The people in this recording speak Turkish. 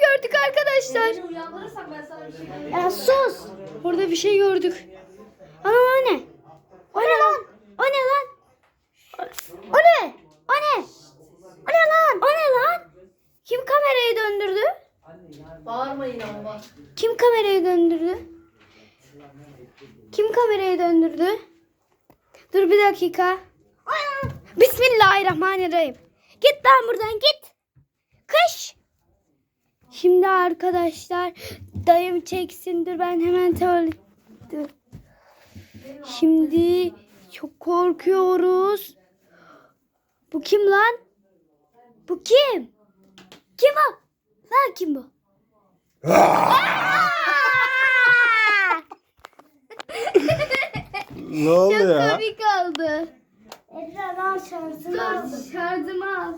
gördük arkadaşlar. Ben sana bir şey. Ya sus. Orada bir şey gördük. Ana o ne? O ne lan? O ne lan? O ne? O ne? O ne lan? O ne lan? Kim kamerayı döndürdü? Bağırmayın ama. Kim kamerayı döndürdü? Kim kamerayı döndürdü? Dur bir dakika. Bismillahirrahmanirrahim. Git lan buradan git. Şimdi arkadaşlar dayım çeksin. Dur ben hemen tuvalet. Dur. Şimdi çok korkuyoruz. Bu kim lan? Bu kim? Kim o? Lan kim bu? Ne oldu Çok ya? komik oldu. Ebrar al şarjını Dur şarjımı al.